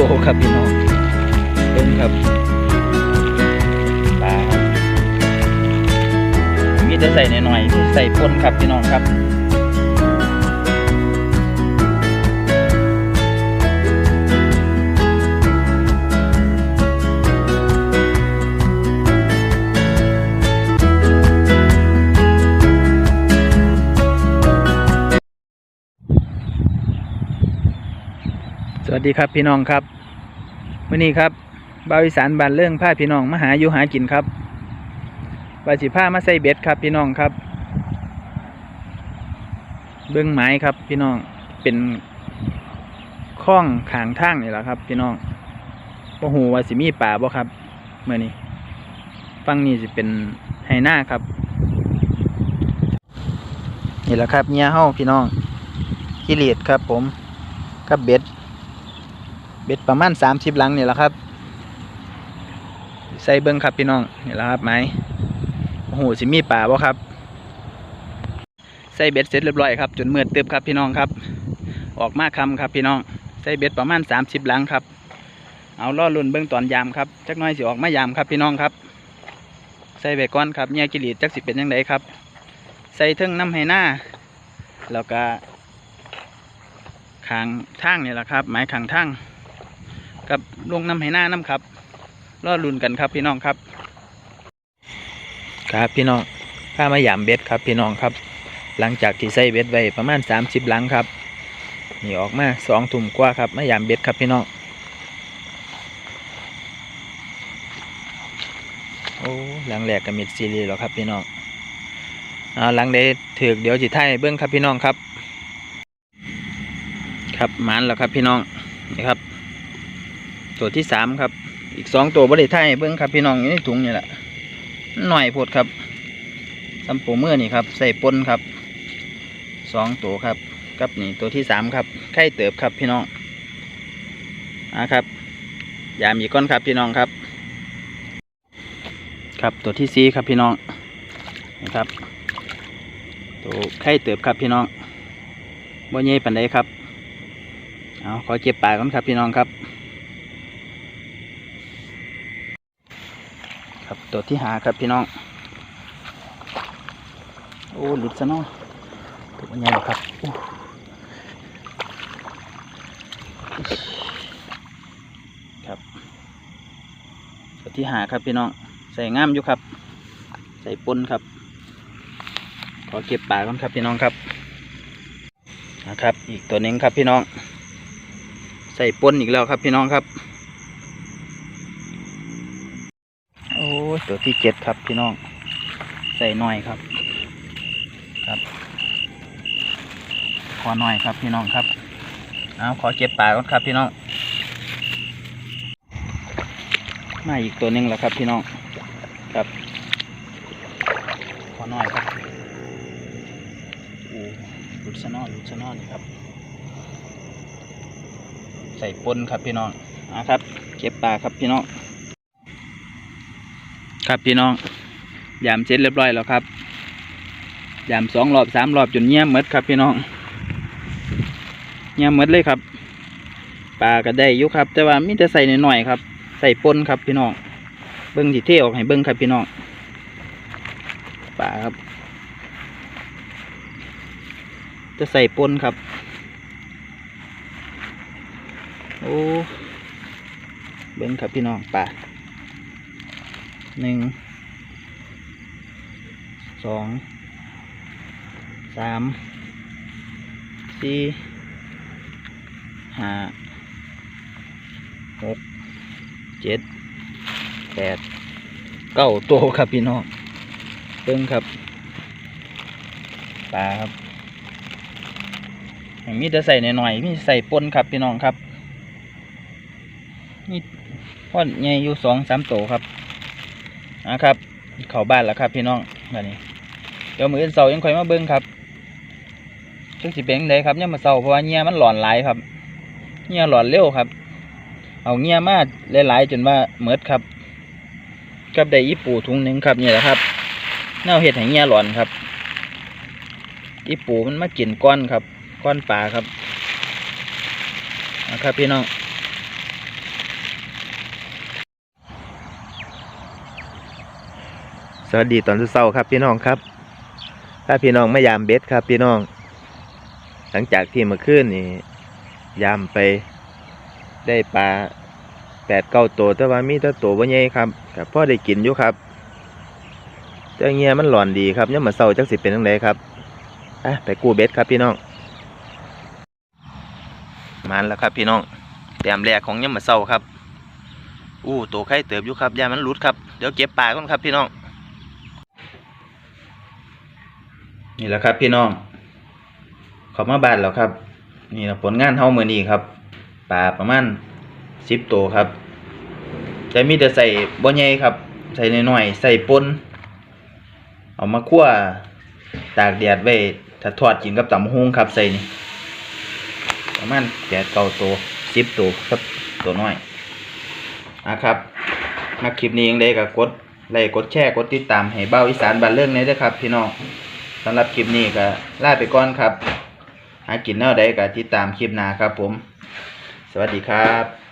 โตครับพี่น้องเบิ่งครับปลาครับมีแต่ใส่หน่อยๆใส่ปนครับพี่น้องครับ สวัสดีครับพี่น้องครับวันนี้ครับบาวอีสานบานเรื่องผ้าพี่น้องมาหาอยู่หากินครับวาสิผ้ามาใส่เบ็ดครับพี่น้องครับ เบื้องไม้ครับพี่น้องเป็นคล้องขางทางนี่แหละครับ พี่น้องบ่หูว่าสิมีป่าบ่ครับเมื่อนี้ฟังนี่สิเป็นไฮหน้าครับนี่แหละครับเงียเฮ้าพี่น้องกิเลสครับผมกับเบ็ด เบ็ดประมาณสามสิบลังนี่แหละครับ ใส่เบิ้งครับพี่น้องนี่แหละครับไม้โอ้โหสิมีป่าบ่ครับ ใส่เบ็ดเสร็จเรียบร้อยครับจนมืดตึบครับพี่น้องครับ ออกมาคำครับพี่น้อง ใส่เบ็ดประมาณสามสิบลังครับ เอาล่อลุ่นเบิ้งตอนยามครับจักหน้อยสิออกมายามครับพี่น้องครับ ใส่ใบก้อนครับเนี่ยกิริจักสิเป็นยังไงครับ ใส่เทิงน้ำให้หน้าแล้วก็ขางทางนี่แหละครับ ไม้ขางทาง กับลงน้ำให้หน้าน้ำครับรอดลุนกันครับพี่น้องครับ ครับพี่น้องข้ามาหยามเบ็ดครับพี่น้องครับ หลังจากที่ใส่เบ็ดไว้ประมาณสามสิบหลังครับนี่ออกมาสองถุ่มกว่าครับมาหยามเบ็ดครับพี่น้องโอ้หลังแหลกกับมิดซีรีส์แล้วครับพี่น้องเอาหลังได้ถือเดี๋ยวจิไทยเบิ้งครับพี่น้องครับ ครับมันแล้วครับพี่น้องนี่ครับ ตัวที่สามครับ อีกสองตัวบริไทยเบิ้งครับพี่น้องอยู่ในถุงนี่แหละหน่อยพดครับซัมปูเมื่อนี่ครับ ใส่ปนครับสองตัวครับกับนี่ตัวที่สามครับไข่เติบครับพี่น้องอ่าครับ ยามอีกก้อนครับพี่น้องครับ ครับตัวที่สี่ครับพี่น้องนี่ครับ ตัวไข่เติบครับพี่น้องบ่ใหญ่ปันใดครับเอาขอเจ็บปากก่อนครับพี่น้องครับ ครับ ตัวที่หาครับพี่น้อง โอ้หลุดซะเนาะตัวใหญ่หรอครับครับ ตัวที่หาครับพี่น้อง ใส่ง่ามอยู่ครับ ใส่ปนครับ ขอเก็บปาก่อนครับพี่น้องครับนะครับ อีกตัวหนึ่งครับพี่น้อง ใส่ปนอีกแล้วครับพี่น้องครับ โอ้ยตัว ที่เจ็ดครับพี่น้อง ใส่หน่อยครับ ครับขอหน่อยครับพี่น้องครับเอาขอเก็บปลาก่อนครับพี่น้องมาอีกตัวนึงแล้วครับพี่น้องครับ ขอหน่อยครับโอ้หลุดซะนอหลุดซะนอนครับ ใส่ปนครับพี่น้องนะครับ เก็บปลาครับพี่น้อง ครับพี่น้องยามเสร็จเรียบร้อยแล้วครับยามสองรอบสามรอบจนเงียบหมดครับพี่น้องเงียบหมดเลยครับปลาก็ได้อยู่ครับ แต่ว่ามีแต่ใส่หน่อยๆครับ ใส่ปนครับพี่น้องเบิ้งสิเทออกให้เบิ้งครับพี่น้องปลาครับ จะใส่ปนครับ โอ้เบิ้งครับพี่น้องปลา หนึ่งสองสามสี่ห้าหกเจ็ดแปดเก้าตัวครับพี่น้องเบิ้งครับปลาครับมีแต่ใส่หน่อยๆมีใส่ปนครับพี่น้องครับนี่พ่อใหญ่อยู่สองสามตัวครับ นะครับ เข้าบ้านแล้วครับพี่น้องแบบนี้ เดี๋ยวมืออนเสายังค่อยมาเบิ้งครับจังสิเป็นไดครับเนี่ยมาเสาเพราะว่าเงี้ยมันหลอนหลายครับเงี้ยหลอนเร็วครับ เอาเงี้ยมาหลายๆจนว่าเมิดครับ กับได้อีปูถุงหนึ่งครับนี่แหละครับแน่าเห็ดให้เงี้ยหลอนครับอีปูมันมากินก้อนครับ ก้อนปลาครับนะครับพี่น้อง สวัสดีตอนเช้าครับพี่น้องครับถ้าพี่น้องไม่ยามเบ็ดครับ พี่น้อง หลังจากที่เมื่อคืนนี่ยามไปได้ปลาแปดเก้าตัวแต่ว่ามีแต่ตัวบ่ใหญ่ครับแต่พ่อได้กินอยู่ครับแต่เงี้ยมันหลอนดีครับยังมาเศร้าจักสิเป็นจังไดครับอะไปกู้เบ็ดครับพี่น้องมันแล้วครับ พี่น้องแต้มแรกของยังมาเศร้าครับ อู้ตัวไข่เติบอยู่ครับยามันหลุดครับเดี๋ยวเก็บปลาก่อนครับพี่น้อง นี่แหละครับ พี่น้องขามาบ้านแล้วครับ นี่แหละผลงานเฮามื้อนี้ครับปลาประมาณ10ตัวครับจะมีแต่ใส่บ่ใหญ่ครับ ใส่น้อยๆใส่ปนเอามาคั่วตากแดดไว้ถ้าทอดกินกับตำบักหุงครับใส่นี่ประมาณ8 9ตัว10ตัวครับตัวน้อยนะครับมาคลิปนี้ยังได้ก็กดไลค์กดแชร์กดติดตามให้เบ้าอีสานบ้านเรื่องนี้ด้วยครับ พี่น้อง สำหรับคลิปนี้ก็ลาไปก่อนครับ หากินแนวใดก็ติดตามคลิปหน้าครับผม สวัสดีครับ